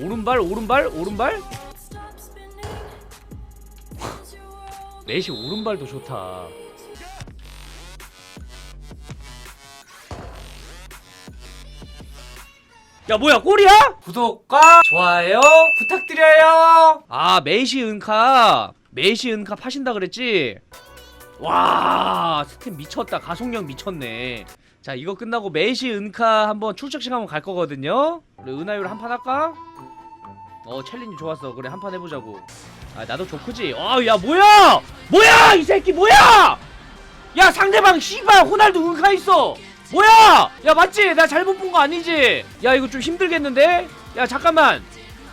오른발 오른발 오른발 넷이 오른발도 좋다 야 뭐야 골이야? 구독과 좋아요 부탁드려요. 아 메시 은카 메시 은카 파신다 그랬지? 와 스텝 미쳤다 가속력 미쳤네 자 이거 끝나고 메시 은카 한번 출적식 한번 갈 거거든요 우리 은하율 한판 할까? 어 챌린지 좋았어 그래 한 판 해보자고 아 나도 좋크지 아야 뭐야 뭐야 이 새끼 뭐야 야 상대방 씨발 호날두 은카 있어 뭐야 야 맞지 나 잘못 본 거 아니지 야 이거 좀 힘들겠는데 야 잠깐만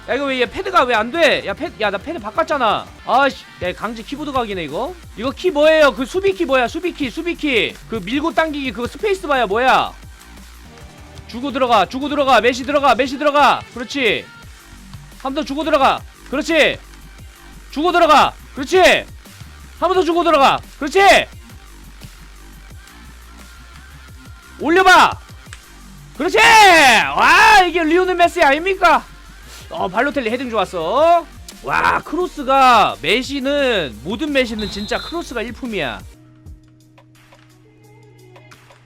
야 이거 왜 얘 패드가 왜 안 돼? 야 패드 야 나 패드 바꿨잖아. 아씨, 야 강제 키보드 각이네 이거. 이거 키 뭐예요? 그 수비 키 뭐야? 수비 키, 수비 키. 그 밀고 당기기 그거 스페이스 바야 뭐야? 주고 들어가, 주고 들어가, 메시 들어가, 메시 들어가. 그렇지. 한 번 더 주고 들어가. 그렇지. 주고 들어가. 그렇지. 한 번 더 주고 들어가. 그렇지. 올려봐. 그렇지. 와 이게 리오넬 메시 아닙니까? 어 발로텔리 헤딩 좋았어 와 크로스가 메시는 모든 메시는 진짜 크로스가 일품이야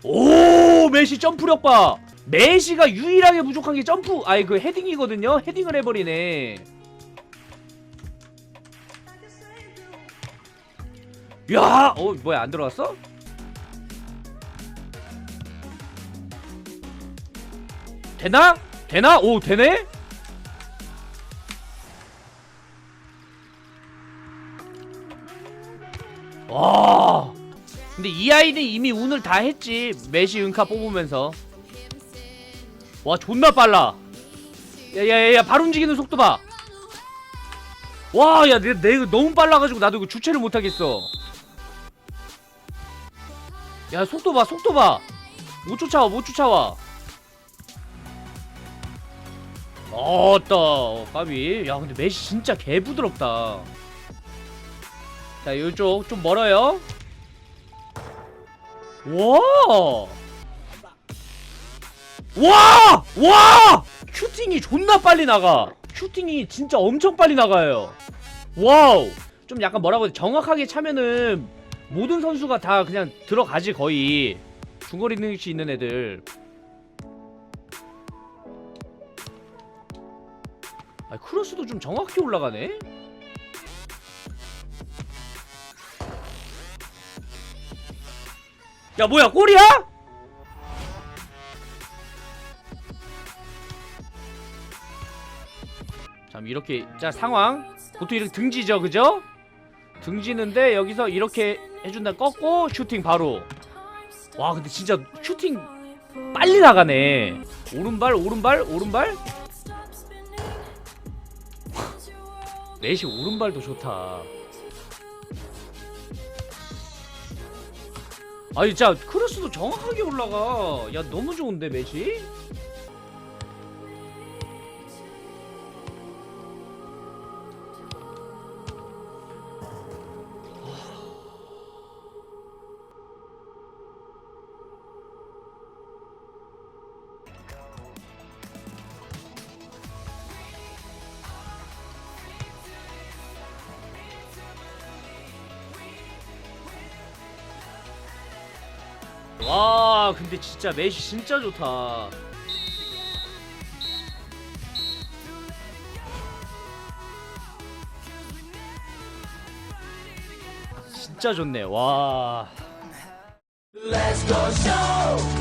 오 메시 점프력 봐 메시가 유일하게 부족한 게 점프 아니 그 헤딩이거든요 헤딩을 해버리네 야, 어 뭐야 안 들어갔어? 되나? 되나? 오 되네? 와. 근데 이 아이는 이미 운을 다 했지. 메시 은카 뽑으면서. 와, 존나 빨라. 야, 야, 야, 야, 발 움직이는 속도 봐. 와, 야, 내, 내 이거 너무 빨라가지고 나도 이거 주체를 못 하겠어. 야, 속도 봐, 속도 봐. 못 쫓아와, 못 쫓아와. 어따, 어, 까비. 야, 근데 메시 진짜 개 부드럽다. 자, 이쪽 좀 멀어요. 와! 와! 와! 슈팅이 존나 빨리 나가. 슈팅이 진짜 엄청 빨리 나가요. 와우! 좀 약간 뭐라고 해야 돼? 정확하게 차면은 모든 선수가 다 그냥 들어가지 거의. 중거리 능력치 있는 애들. 아, 크로스도 좀 정확히 올라가네. 야 뭐야 골이야? 자 이렇게 자 상황. 보통 이렇게 등지죠 그죠? 등지는데 여기서 이렇게 해준다. 꺾고 슈팅 바로. 와 근데 진짜 슈팅 빨리 나가네. 오른발 오른발 오른발? 넷이 오른발도 좋다. 아 진짜 크로스도 정확하게 올라가. 야 너무 좋은데 메시 와 근데 진짜 메시 진짜 좋다 진짜 좋네 와 Let's go show.